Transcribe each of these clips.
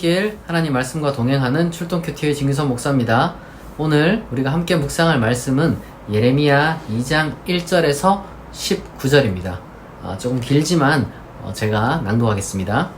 출근길 하나님 말씀과 동행하는 출동 큐티의 진기선 목사입니다. 오늘 우리가 함께 묵상할 말씀은 예레미야 2장 1절에서 19절입니다. 아, 조금 길지만 어, 제가 낭독하겠습니다.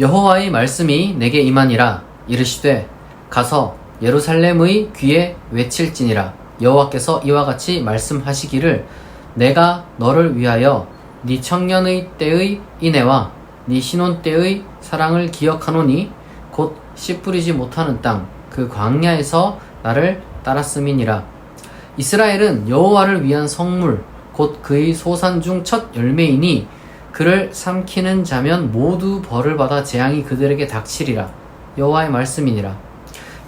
여호와의 말씀이 내게 임하니라 이르시되 가서 예루살렘의 귀에 외칠지니라 여호와께서 이와 같이 말씀하시기를 내가 너를 위하여 네 청년의 때의 인애와 네 신혼 때의 사랑을 기억하노니 곧 씨 뿌리지 못하는 땅 그 광야에서 나를 따랐음이니라. 이스라엘은 여호와를 위한 성물 곧 그의 소산 중 첫 열매이니 그를 삼키는 자면 모두 벌을 받아 재앙이 그들에게 닥치리라. 여호와의 말씀이니라.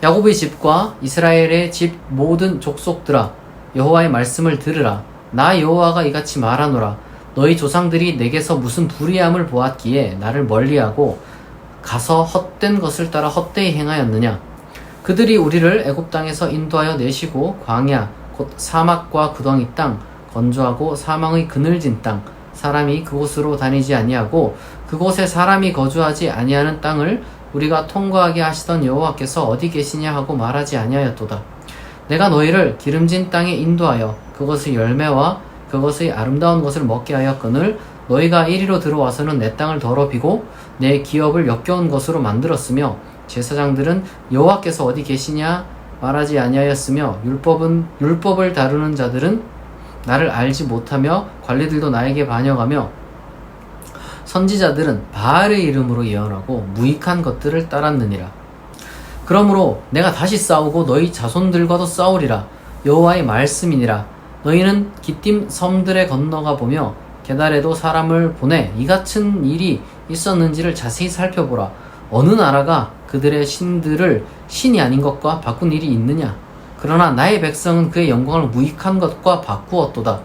야곱의 집과 이스라엘의 집 모든 족속들아 여호와의 말씀을 들으라. 나 여호와가 이같이 말하노라 너희 조상들이 내게서 무슨 불의함을 보았기에 나를 멀리하고 가서 헛된 것을 따라 헛되이 행하였느냐? 그들이 우리를 애굽 땅에서 인도하여 내시고 광야 곧 사막과 구덩이 땅 건조하고 사망의 그늘진 땅 사람이 그곳으로 다니지 아니하고 그곳에 사람이 거주하지 아니하는 땅을 우리가 통과하게 하시던 여호와께서 어디 계시냐 하고 말하지 아니하였도다. 내가 너희를 기름진 땅에 인도하여 그것의 열매와 그것의 아름다운 것을 먹게 하였거늘 너희가 이리로 들어와서는 내 땅을 더럽히고 내 기업을 역겨운 것으로 만들었으며 제사장들은 여호와께서 어디 계시냐 말하지 아니하였으며 율법은 율법을 다루는 자들은 나를 알지 못하며 관리들도 나에게 반역하며 선지자들은 바알의 이름으로 예언하고 무익한 것들을 따랐느니라. 그러므로 내가 다시 싸우고 너희 자손들과도 싸우리라. 여호와의 말씀이니라. 너희는 기띔 섬들에 건너가 보며 게달에도 사람을 보내 이 같은 일이 있었는지를 자세히 살펴보라. 어느 나라가 그들의 신들을 신이 아닌 것과 바꾼 일이 있느냐? 그러나 나의 백성은 그의 영광을 무익한 것과 바꾸었도다.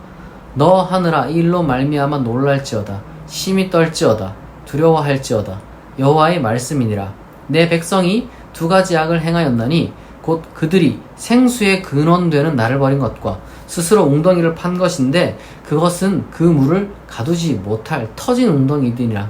너 하느라 이 일로 말미암아 놀랄지어다. 심히 떨지어다. 두려워할지어다. 여호와의 말씀이니라. 내 백성이 두 가지 악을 행하였나니 곧 그들이 생수의 근원되는 나를 버린 것과 스스로 웅덩이를 판 것인데 그것은 그 물을 가두지 못할 터진 웅덩이들이라.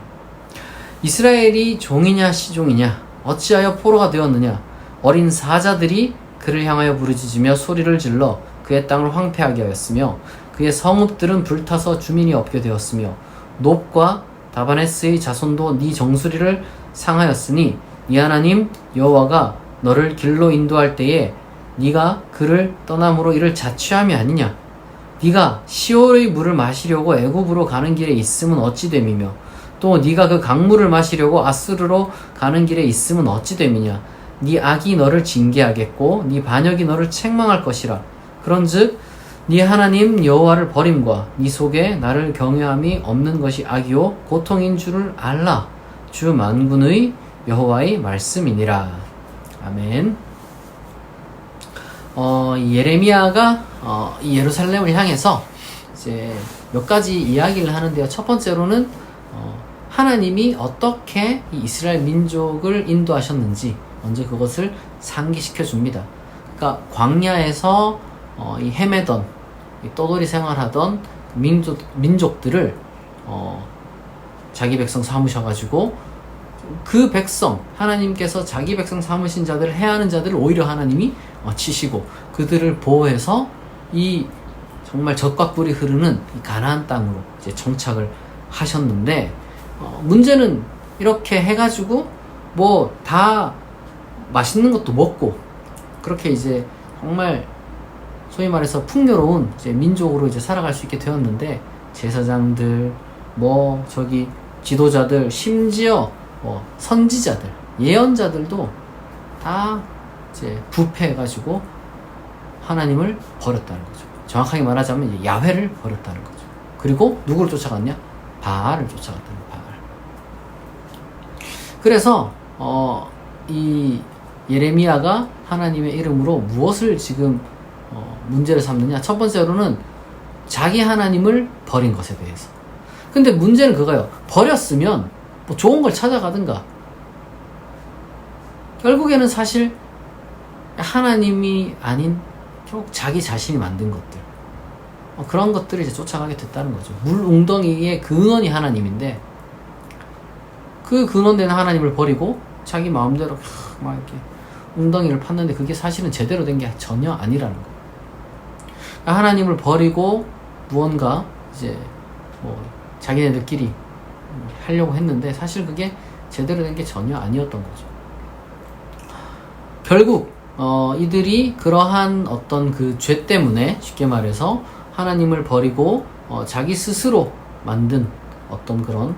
이스라엘이 종이냐 시종이냐 어찌하여 포로가 되었느냐 어린 사자들이 그를 향하여 부르짖으며 소리를 질러 그의 땅을 황폐하게 하였으며 그의 성읍들은 불타서 주민이 없게 되었으며 높과 다바네스의 자손도 네 정수리를 상하였으니 이 하나님 여호와가 너를 길로 인도할 때에 네가 그를 떠남으로 이를 자취함이 아니냐? 네가 시올의 물을 마시려고 애굽으로 가는 길에 있음은 어찌 됨이며 또 네가 그 강물을 마시려고 아스르로 가는 길에 있음은 어찌 됨이냐? 네 악이 너를 징계하겠고 네 반역이 너를 책망할 것이라. 그런즉 네 하나님 여호와를 버림과 네 속에 나를 경외함이 없는 것이 악이요 고통인 줄을 알라. 주 만군의 여호와의 말씀이니라 아멘 어, 이 예레미야가 어, 이 예루살렘을 향해서 이제 몇 가지 이야기를 하는데요 첫 번째로는 어, 하나님이 어떻게 이 이스라엘 민족을 인도하셨는지 먼저 그것을 상기시켜 줍니다. 그러니까 광야에서 어, 이 헤매던 이 떠돌이 생활하던 민족 민족들을 어, 자기 백성 삼으셔가지고 그 백성 하나님께서 자기 백성 삼으신 자들을 해하는 자들을 오히려 하나님이 어, 치시고 그들을 보호해서 이 정말 젖과 꿀이 흐르는 이 가나안 땅으로 이제 정착을 하셨는데 어, 문제는 이렇게 해가지고 뭐 다 맛있는 것도 먹고 그렇게 이제 정말 소위 말해서 풍요로운 이제 민족으로 이제 살아갈 수 있게 되었는데 제사장들 뭐 저기 지도자들 심지어 뭐 선지자들 예언자들도 다 이제 부패해가지고 하나님을 버렸다는 거죠. 정확하게 말하자면 야훼를 버렸다는 거죠. 그리고 누구를 쫓아갔냐? 바알을 쫓아갔다는 바알. 그래서 어, 이 예레미야가 하나님의 이름으로 무엇을 지금 어, 문제를 삼느냐? 첫 번째로는 자기 하나님을 버린 것에 대해서. 근데 문제는 그거예요. 버렸으면 뭐 좋은 걸 찾아가든가. 결국에는 사실 하나님이 아닌 결국 자기 자신이 만든 것들. 어, 그런 것들을 이제 쫓아가게 됐다는 거죠. 물 웅덩이의 근원이 하나님인데 그 근원된 하나님을 버리고 자기 마음대로 막 이렇게 웅덩이를 팠는데 그게 사실은 제대로 된 게 전혀 아니라는 거. 하나님을 버리고 무언가 이제 뭐 자기네들끼리 하려고 했는데 사실 그게 제대로 된 게 전혀 아니었던 거죠. 결국 어, 이들이 그러한 어떤 그 죄 때문에 쉽게 말해서 하나님을 버리고 어, 자기 스스로 만든 어떤 그런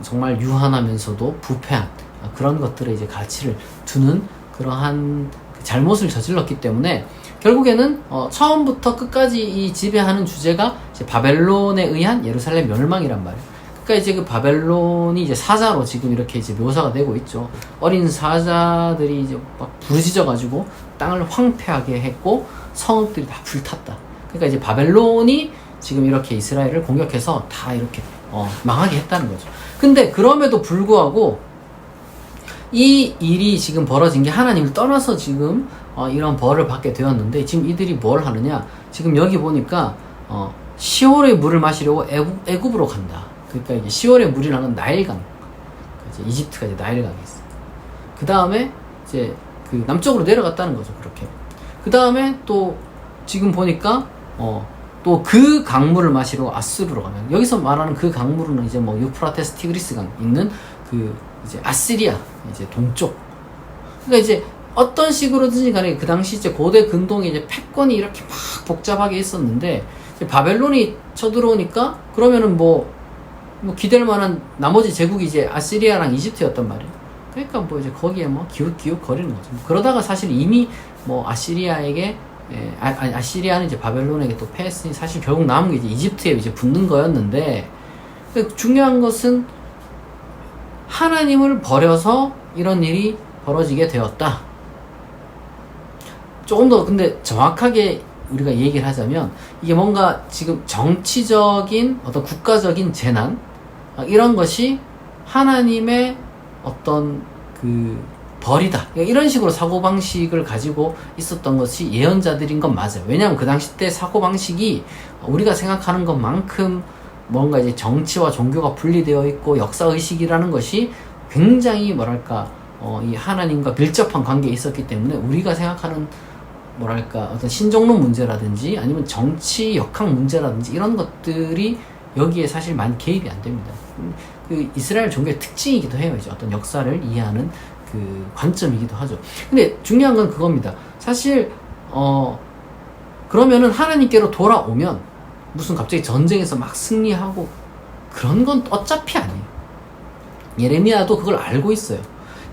정말 유한하면서도 부패한 그런 것들에 이제 가치를 두는 그러한 그 잘못을 저질렀기 때문에 결국에는 어, 처음부터 끝까지 이 지배하는 주제가 바벨론에 의한 예루살렘 멸망이란 말이에요. 그러니까 이제 그 바벨론이 이제 사자로 지금 이렇게 이제 묘사가 되고 있죠. 어린 사자들이 이제 막 부르짖어 가지고 땅을 황폐하게 했고 성읍들이 다 불탔다. 그러니까 이제 바벨론이 지금 이렇게 이스라엘을 공격해서 다 이렇게 어, 망하게 했다는 거죠. 근데 그럼에도 불구하고 이 일이 지금 벌어진 게 하나님을 떠나서 지금 어, 이런 벌을 받게 되었는데 지금 이들이 뭘 하느냐? 지금 여기 보니까 어, 10월의 물을 마시려고 애굽, 애굽으로 간다. 그러니까 이제 10월의 물이라는 건 나일강. 이제 이집트가 이제 나일강이 있어. 그 다음에 이제 그 남쪽으로 내려갔다는 거죠. 그렇게. 그 다음에 또 지금 보니까 어, 또 그 강물을 마시러 아스르로 가면 여기서 말하는 그 강물은 이제 뭐 유프라테스 티그리스 강 있는 그 이제 아시리아 이제 동쪽. 그러니까 이제 어떤 식으로든지 간에 그 당시 이제 고대 근동에 이제 패권이 이렇게 막 복잡하게 있었는데 바벨론이 쳐들어오니까 그러면은 뭐, 뭐 기댈 만한 나머지 제국이 이제 아시리아랑 이집트였단 말이에요. 그러니까 뭐 이제 거기에 뭐 기웃기웃 거리는 거죠. 그러다가 사실 이미 뭐 아시리아에게 예, 아, 아, 아시리아는 이제 바벨론에게 또 패했으니 사실 결국 남은 게 이제 이집트에 이제 붙는 거였는데 그 중요한 것은 하나님을 버려서 이런 일이 벌어지게 되었다. 조금 더 근데 정확하게 우리가 얘기를 하자면 이게 뭔가 지금 정치적인 어떤 국가적인 재난 아, 이런 것이 하나님의 어떤 그 벌이다 그러니까 이런 식으로 사고 방식을 가지고 있었던 것이 예언자들인 건 맞아요. 왜냐하면 그 당시 때 사고 방식이 우리가 생각하는 것만큼 뭔가 이제 정치와 종교가 분리되어 있고 역사 의식이라는 것이 굉장히 뭐랄까 어, 이 하나님과 밀접한 관계에 있었기 때문에 우리가 생각하는 뭐랄까 어떤 신종론 문제라든지 아니면 정치 역학 문제라든지 이런 것들이 여기에 사실 많이 개입이 안 됩니다. 그 이스라엘 종교의 특징이기도 해요. 이제 어떤 역사를 이해하는 그 관점이기도 하죠. 근데 중요한 건 그겁니다. 사실 어 그러면은 하나님께로 돌아오면 무슨 갑자기 전쟁에서 막 승리하고 그런 건 어차피 아니에요. 예레미야도 그걸 알고 있어요.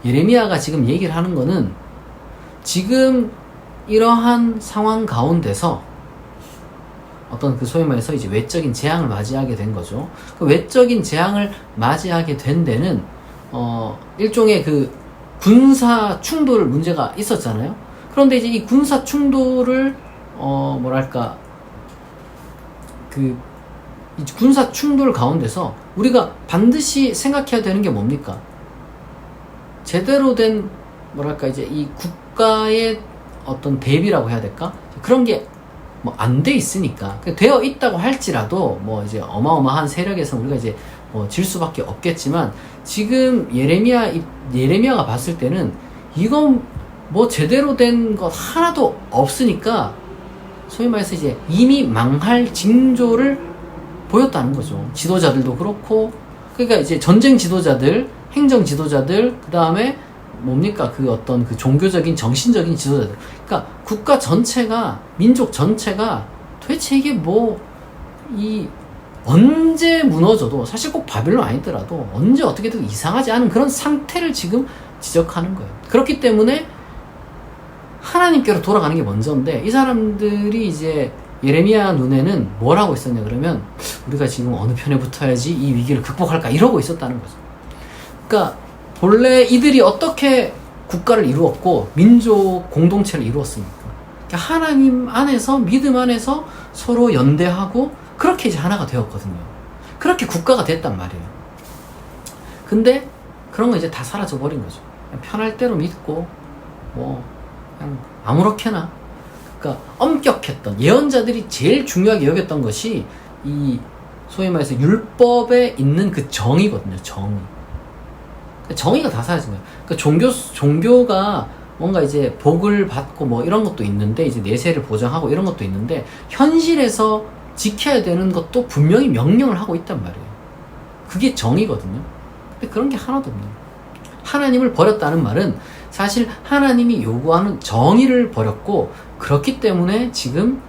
예레미야가 지금 얘기를 하는 거는 지금 이러한 상황 가운데서 어떤 그 소위 말해서 이제 외적인 재앙을 맞이하게 된 거죠. 그 외적인 재앙을 맞이하게 된 데는 어 일종의 그 군사 충돌 문제가 있었잖아요. 그런데 이제 이 군사 충돌을 어 뭐랄까 그 군사 충돌 가운데서 우리가 반드시 생각해야 되는 게 뭡니까? 제대로 된 뭐랄까 이제 이 국가의 어떤 대비라고 해야 될까? 그런 게 뭐 안 돼 있으니까 그 되어 있다고 할지라도 뭐 이제 어마어마한 세력에서 우리가 이제 뭐 질 수밖에 없겠지만 지금 예레미야 예레미야가 봤을 때는 이건 뭐 제대로 된 것 하나도 없으니까 소위 말해서 이제 이미 망할 징조를 보였다는 거죠. 지도자들도 그렇고 그러니까 이제 전쟁 지도자들, 행정 지도자들, 그 다음에 뭡니까 그 어떤 그 종교적인 정신적인 지도자들 그러니까 국가 전체가 민족 전체가 도대체 이게 뭐 이 언제 무너져도 사실 꼭 바빌론 아니더라도 언제 어떻게든 이상하지 않은 그런 상태를 지금 지적하는 거예요. 그렇기 때문에 하나님께로 돌아가는 게 먼저인데 이 사람들이 이제 예레미야 눈에는 뭘 하고 있었냐 그러면 우리가 지금 어느 편에 붙어야지 이 위기를 극복할까 이러고 있었다는 거죠. 그러니까 본래 이들이 어떻게 국가를 이루었고 민족 공동체를 이루었습니까? 그러니까 하나님 안에서 믿음 안에서 서로 연대하고 그렇게 이제 하나가 되었거든요. 그렇게 국가가 됐단 말이에요. 근데 그런 거 이제 다 사라져 버린 거죠. 편할 대로 믿고 뭐 그냥 아무렇게나 그러니까 엄격했던 예언자들이 제일 중요하게 여겼던 것이 이 소위 말해서 율법에 있는 그 정의거든요. 정의. 정의가 다 사라진 거예요. 그러니까 종교 종교가 뭔가 이제 복을 받고 뭐 이런 것도 있는데 이제 내세를 보장하고 이런 것도 있는데 현실에서 지켜야 되는 것도 분명히 명령을 하고 있단 말이에요. 그게 정의거든요. 근데 그런 게 하나도 거예요. 하나님을 버렸다는 말은 사실 하나님이 요구하는 정의를 버렸고 그렇기 때문에 지금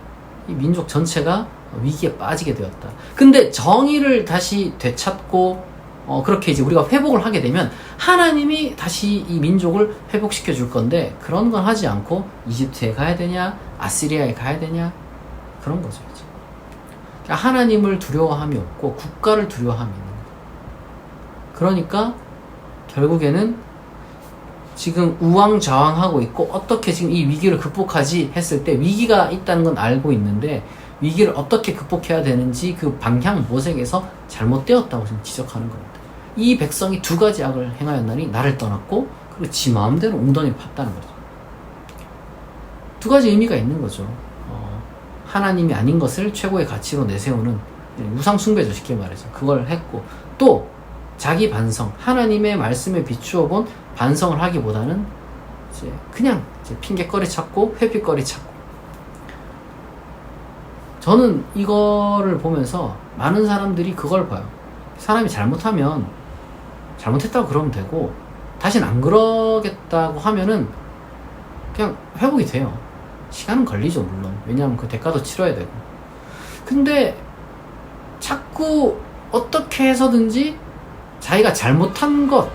이 민족 전체가 위기에 빠지게 되었다. 근데 정의를 다시 되찾고 어, 그렇게 이제 우리가 회복을 하게 되면 하나님이 다시 이 민족을 회복시켜 줄 건데 그런 건 하지 않고 이집트에 가야 되냐, 아시리아에 가야 되냐 그런 거죠. 이제. 그러니까 하나님을 두려워함이 없고 국가를 두려워함이 있는 거예요. 그러니까 결국에는 지금 우왕좌왕하고 있고 어떻게 지금 이 위기를 극복하지 했을 때 위기가 있다는 건 알고 있는데 위기를 어떻게 극복해야 되는지 그 방향 모색에서 잘못되었다고 지금 지적하는 겁니다. 이 백성이 두 가지 악을 행하였나니 나를 떠났고 그리고 지 마음대로 웅덩이를 팠다는 거죠. 두 가지 의미가 있는 거죠. 어, 하나님이 아닌 것을 최고의 가치로 내세우는 우상 숭배죠 쉽게 말해서 그걸 했고 또 자기 반성 하나님의 말씀에 비추어 본 반성을 하기보다는 이제 그냥 이제 핑계거리 찾고 회피거리 찾고 저는 이거를 보면서 많은 사람들이 그걸 봐요. 사람이 잘못하면 잘못했다고 그러면 되고 다시는 안 그러겠다고 하면은 그냥 회복이 돼요. 시간은 걸리죠, 물론. 왜냐하면 그 대가도 치러야 되고. 근데 자꾸 어떻게 해서든지 자기가 잘못한 것,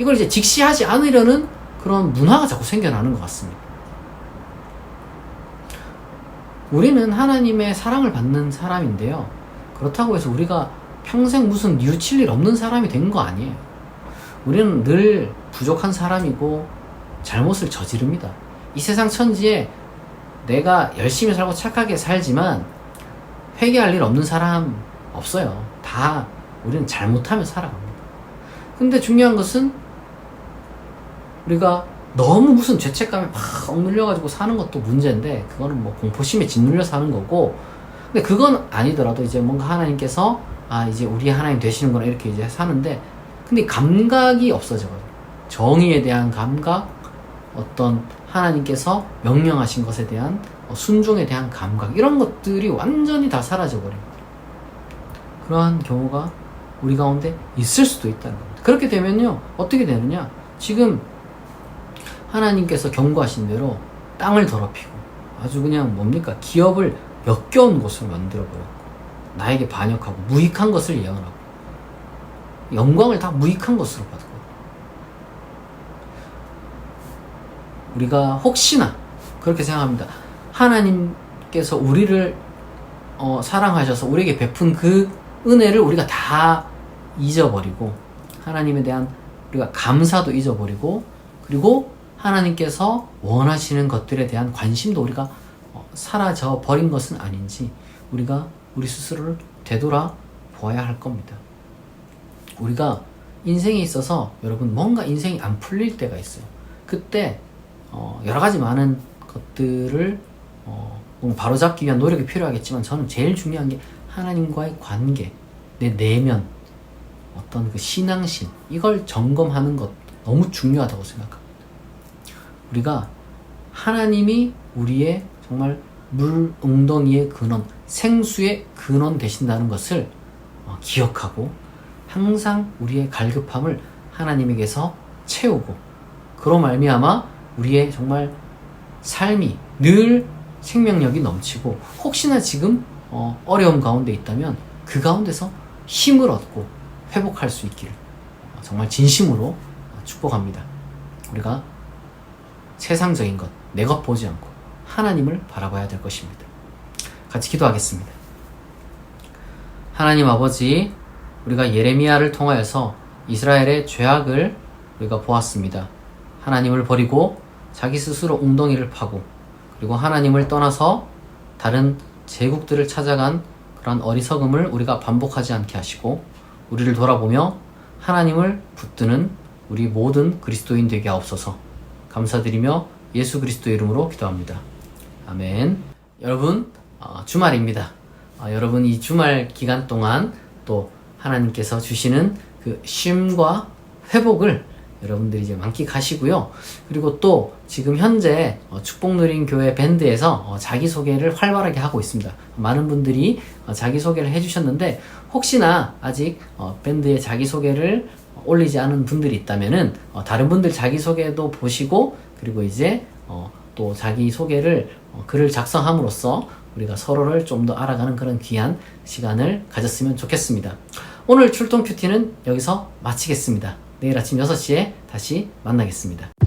이걸 이제 직시하지 않으려는 그런 문화가 자꾸 생겨나는 것 같습니다. 우리는 하나님의 사랑을 받는 사람인데요. 그렇다고 해서 우리가 평생 무슨 뉘우칠 일 없는 사람이 된 거 아니에요. 우리는 늘 부족한 사람이고 잘못을 저지릅니다. 이 세상 천지에 내가 열심히 살고 착하게 살지만 회개할 일 없는 사람 없어요. 다 우리는 잘못하며 살아갑니다. 근데 중요한 것은 우리가 너무 무슨 죄책감에 막 억눌려가지고 사는 것도 문제인데 그거는 뭐 공포심에 짓눌려 사는 거고. 근데 그건 아니더라도 이제 뭔가 하나님께서 아 이제 우리 하나님 되시는구나 이렇게 이제 사는데 근데 감각이 없어져요 정의에 대한 감각 어떤 하나님께서 명령하신 것에 대한 어, 순종에 대한 감각 이런 것들이 완전히 다 사라져 버립니다 그러한 경우가 우리 가운데 있을 수도 있다는 겁니다. 그렇게 되면요 어떻게 되느냐? 지금 하나님께서 경고하신 대로 땅을 더럽히고 아주 그냥 뭡니까 기업을 역겨운 곳으로 만들어 버렸고 나에게 반역하고 무익한 것을 예언하고 영광을 다 무익한 것으로 받고 우리가 혹시나 그렇게 생각합니다. 하나님께서 우리를 어, 사랑하셔서 우리에게 베푼 그 은혜를 우리가 다 잊어버리고 하나님에 대한 우리가 감사도 잊어버리고 그리고 하나님께서 원하시는 것들에 대한 관심도 우리가 어, 사라져 버린 것은 아닌지 우리가 우리 스스로를 되돌아 보아야 할 겁니다. 우리가 인생에 있어서 여러분 뭔가 인생이 안 풀릴 때가 있어요. 그때 어, 여러 가지 많은 것들을 어, 바로잡기 위한 노력이 필요하겠지만 저는 제일 중요한 게 하나님과의 관계, 내 내면, 어떤 그 신앙심 이걸 점검하는 것 너무 중요하다고 생각합니다. 우리가 하나님이 우리의 정말 물 웅덩이의 근원, 생수의 근원 되신다는 것을 어, 기억하고 항상 우리의 갈급함을 하나님에게서 채우고 그로 말미암아 우리의 정말 삶이 늘 생명력이 넘치고 혹시나 지금 어, 어려움 가운데 있다면 그 가운데서 힘을 얻고 회복할 수 있기를 정말 진심으로 축복합니다. 우리가 세상적인 것, 내 것 보지 않고 하나님을 바라봐야 될 것입니다. 같이 기도하겠습니다. 하나님 아버지, 우리가 예레미야를 통하여서 이스라엘의 죄악을 우리가 보았습니다. 하나님을 버리고 자기 스스로 웅덩이를 파고 그리고 하나님을 떠나서 다른 제국들을 찾아간 그런 어리석음을 우리가 반복하지 않게 하시고 우리를 돌아보며 하나님을 붙드는 우리 모든 그리스도인 되게 하옵소서 감사드리며 예수 그리스도 이름으로 기도합니다. 아멘. 여러분 어, 주말입니다. 어, 여러분 이 주말 기간 동안 또 하나님께서 주시는 그 쉼과 회복을 여러분들이 이제 만끽하시고요. 그리고 또 지금 현재 어, 축복누린 교회 밴드에서 어, 자기소개를 활발하게 하고 있습니다. 많은 분들이 어, 자기소개를 해주셨는데 혹시나 아직 어, 밴드의 자기소개를 올리지 않은 분들이 있다면은 어, 다른 분들 자기소개도 보시고 그리고 이제 어, 또 자기소개를 어, 글을 작성함으로써 우리가 서로를 좀 더 알아가는 그런 귀한 시간을 가졌으면 좋겠습니다. 오늘 출동 큐티는 여기서 마치겠습니다. 내일 아침 6시에 다시 만나겠습니다.